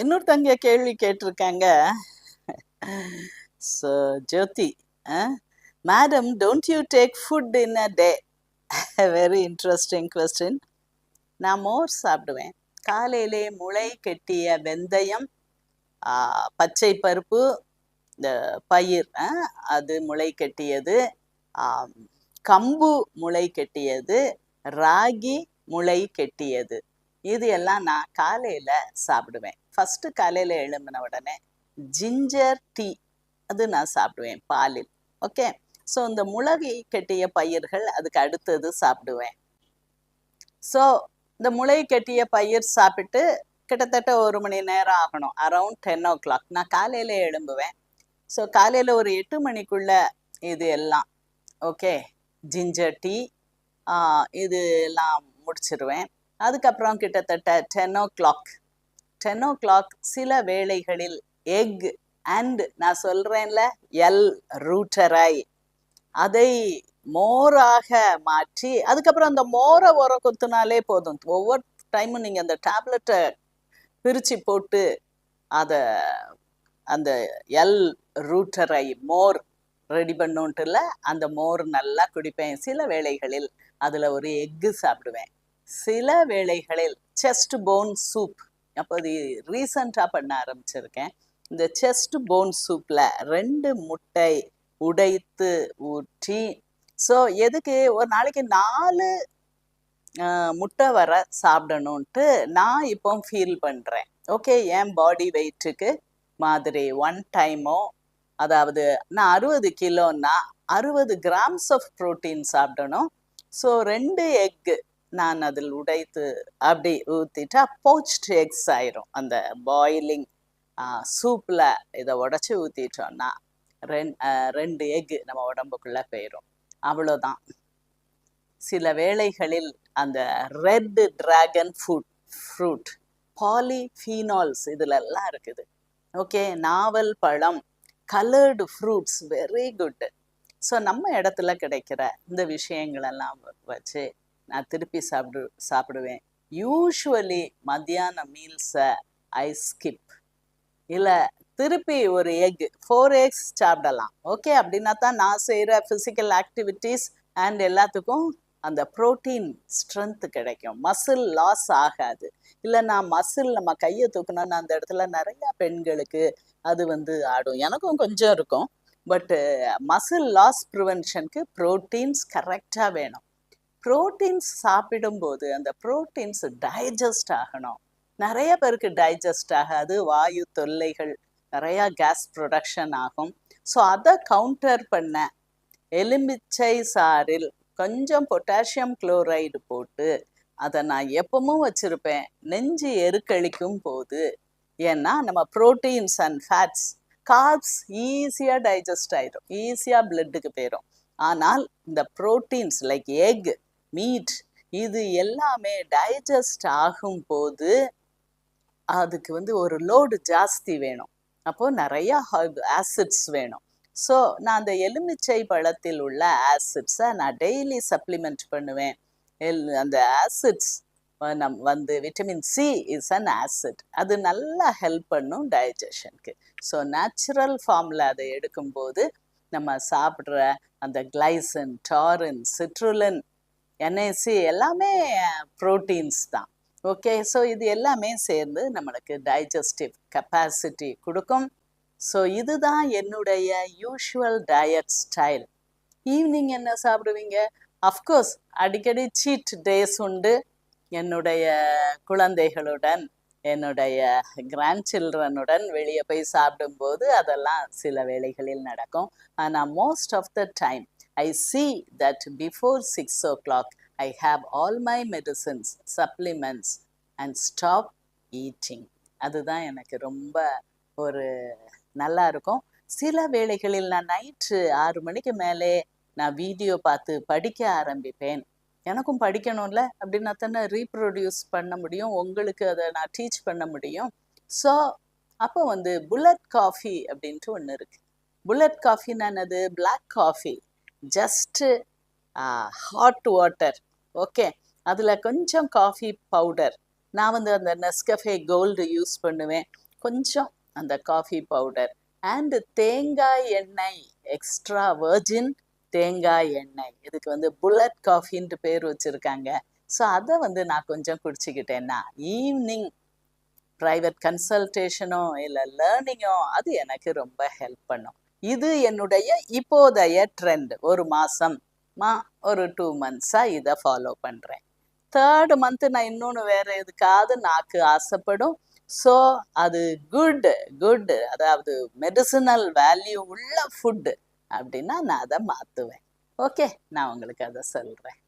இன்னொருத்தங்க கேள்வி கேட்டிருக்காங்க. So Jyothi madam don't you take food in a day very interesting question நான் மோர் சாப்பிடுவேன். காலையிலே முளை கெட்டிய வெந்தயம் பச்சை பருப்பு இந்த பயிர் ஆ, அது முளை கெட்டியது கம்பு முளை கெட்டியது ராகி முளை கெட்டியது. இது எல்லாம் நான் காலையில் சாப்பிடுவேன். ஃபஸ்ட்டு காலையில் எழும்பின உடனே ஜிஞ்சர் டீ அது நான் சாப்பிடுவேன் பாலில். ஓகே ஸோ இந்த முளகை கெட்டிய பயிர்கள் அதுக்கு அடுத்தது சாப்பிடுவேன். ஸோ இந்த முளை கெட்டிய பயிர் சாப்பிட்டு கிட்டத்தட்ட ஒரு மணி நேரம் ஆகணும். அரவுண்ட் டென் ஓ கிளாக் நான் காலையில் எழும்புவேன். ஸோ காலையில் ஒரு எட்டு மணிக்குள்ள இது எல்லாம் ஓகே ஜிஞ்சர் டீ இது எல்லாம் முடிச்சிருவேன். அதுக்கப்புறம் கிட்டத்தட்ட ten o'clock ten o'clock சில வேளைகளில் எக் அண்ட் நான் சொல்கிறேன்ல எல் ரூட்டரை அதை மோராக மாற்றி அதுக்கப்புறம் அந்த மோரை உர கொத்துனாலே போதும். ஒவ்வொரு டைமும் நீங்கள் அந்த டேப்லெட்டை பிரித்து போட்டு அதை அந்த எல் ரூட்டரை மோர் ரெடி பண்ணுன்ட்டுல அந்த மோர் நல்லா குடிப்பேன். சில வேளைகளில் அதில் ஒரு எக்கு சாப்பிடுவேன். சில வேளைகளில் செஸ்ட் போன் சூப் அப்போது ரீசண்டாக பண்ண ஆரம்பிச்சிருக்கேன். இந்த செஸ்ட் போன் சூப்பில் ரெண்டு முட்டை உடைத்து ஊற்றி ஸோ எதுக்கு ஒரு நாளைக்கு நாலு முட்டை வர சாப்பிடணுன்ட்டு நான் இப்போ ஃபீல் பண்ணுறேன் ஓகே என் பாடி வெயிட்டுக்கு மாதிரி ஒன் டைமோ அதாவது நான் அறுபது கிலோன்னா அறுபது கிராம்ஸ் ஆஃப் புரோட்டீன் சாப்பிடணும். ஸோ ரெண்டு எக்கு நான் அதில் உடைத்து அப்படி ஊற்றிட்டா போச்ட் எக்ஸ் ஆயிரும். அந்த பாயிலிங் சூப்பில் இதை உடச்சி ஊற்றிட்டோன்னா ரெண் ஆஹ் ரெண்டு எக்கு நம்ம உடம்புக்குள்ளே போயிடும் அவ்வளோதான். சில வேளைகளில் அந்த red dragon food fruit polyphenols இதிலெல்லாம் இருக்குது. ஓகே நாவல் பழம் coloured fruits very good so நம்ம இடத்துல கிடைக்கிற இந்த விஷயங்களெல்லாம் வச்சு நான் திருப்பி சாப்பிடு சாப்பிடுவேன். யூஷுவலி மத்தியான மீல்ஸை ஐ ஸ்கிப் இல்லை திருப்பி ஒரு எக் ஃபோர் எக்ஸ் சாப்பிடலாம். ஓகே அப்படின்னா தான் நான் செய்கிற ஃபிசிக்கல் ஆக்டிவிட்டீஸ் அண்ட் எல்லாத்துக்கும் அந்த ப்ரோட்டீன் ஸ்ட்ரென்த் கிடைக்கும். மசில் லாஸ் ஆகாது. இல்லை நான் மசில் நம்ம கையை தூக்கணும்னு அந்த இடத்துல நிறையா பெண்களுக்கு அது வந்து ஆடும். எனக்கும் கொஞ்சம் இருக்கும். பட்டு மசில் லாஸ் ப்ரிவென்ஷனுக்கு ப்ரோட்டீன்ஸ் கரெக்டாக வேணும். ப்ரோட்டீன்ஸ் சாப்பிடும்போது அந்த ப்ரோட்டீன்ஸ் டைஜஸ்ட் ஆகணும். நிறைய பேருக்கு டைஜஸ்ட் ஆகாது வாயு தொல்லைகள் நிறையா கேஸ் ப்ரொடக்ஷன் ஆகும். ஸோ அதை கவுண்டர் பண்ண எலுமிச்சை சாறில் கொஞ்சம் பொட்டாசியம் குளோரைடு போட்டு அதை நான் எப்பவும் வச்சுருப்பேன். நெஞ்சு எருக்களிக்கும் போது. ஏன்னா நம்ம ப்ரோட்டீன்ஸ் அண்ட் ஃபேட்ஸ் கார்ப்ஸ் ஈஸியாக டைஜஸ்ட் ஆயிடும் ஈஸியாக பிளட்டுக்கு போயிடும் ஆனால் இந்த ப்ரோட்டீன்ஸ் லைக் எக் மீட் இது எல்லாமே டைஜஸ்ட் ஆகும்போது அதுக்கு வந்து ஒரு லோடு ஜாஸ்தி வேணும். அப்போது நிறையா ஆசிட்ஸ் வேணும். ஸோ நான் அந்த எலுமிச்சை பழத்தில் உள்ள ஆசிட்ஸை நான் டெய்லி சப்ளிமெண்ட் பண்ணுவேன். எல் அந்த ஆசிட்ஸ் நம் வந்து vitamin C is an acid அது நல்லா ஹெல்ப் பண்ணும் டைஜஷனுக்கு ஸோ நேச்சுரல் ஃபார்மில் அதை எடுக்கும்போது நம்ம சாப்பிட்ற அந்த கிளைசன் டாரின் சிட்ருலின் என்ஐசி எல்லாமே ப்ரோட்டீன்ஸ் தான். ஓகே ஸோ இது எல்லாமே சேர்ந்து நம்மளுக்கு டைஜஸ்டிவ் கெப்பாசிட்டி கொடுக்கும். ஸோ இதுதான் என்னுடைய யூஷுவல் டயட் ஸ்டைல் ஈவினிங் என்ன சாப்பிடுவீங்க? அஃப்கோர்ஸ் அடிக்கடி சீட் டேஸ் உண்டு. என்னுடைய குழந்தைகளுடன் என்னுடைய கிராண்ட் சில்ட்ரனுடன் வெளியே போய் சாப்பிடும்போது அதெல்லாம் சில வேளைகளில் நடக்கும். ஆனால் most of the time I see that before six o'clock I all all my supplements supplements and stop eating அதுதான் எனக்கு ரொம்ப ஒரு நல்லா இருக்கும். சில வேளைகளில் நான் நைட்டு ஆறு மணிக்கு மேலே நான் வீடியோ பார்த்து படிக்க ஆரம்பிப்பேன். எனக்கும் படிக்கணும்ல அப்படின்னா தானே ரீப்ரொடியூஸ் பண்ண முடியும். உங்களுக்கு அதை நான் டீச் பண்ண முடியும். ஸோ அப்போ வந்து புல்லட் காஃபி அப்படின்ட்டு ஒன்று இருக்குது புல்லட் காஃபின்னு என்னது? Black coffee just hot water okay அதில் கொஞ்சம் காஃபி பவுடர் நான் வந்து அந்த நெஸ்கஃபே கோல்டு யூஸ் பண்ணுவேன். கொஞ்சம் அந்த காஃபி பவுடர் அண்டு தேங்காய் எண்ணெய். எக்ஸ்ட்ரா வெர்ஜின் தேங்காய் எண்ணெய். இதுக்கு வந்து புல்லட் காஃபின்ட்டு பேர் வச்சுருக்காங்க. ஸோ அதை வந்து நான் கொஞ்சம் குடிச்சிக்கிட்டேன்னா ஈவினிங் ப்ரைவேட் கன்சல்டேஷனோ இல்லை லேர்னிங்கோ அது எனக்கு ரொம்ப ஹெல்ப் பண்ணும். இது என்னுடைய இப்போதைய ட்ரெண்ட் ஒரு மாதம் மா ஒரு டூ மந்த்ஸாக இதை ஃபாலோ பண்ணுறேன் தேர்டு மந்த்து நான் இன்னொன்று வேறு எதுக்காவது நாக்கு ஆசைப்படும். ஸோ அது குட் குட் அதாவது மெடிசினல் வேல்யூ உள்ள ஃபுட்டு அப்படின்னா நான் அதை மாற்றுவேன் ஓகே நான் உங்களுக்கு அதை சொல்கிறேன்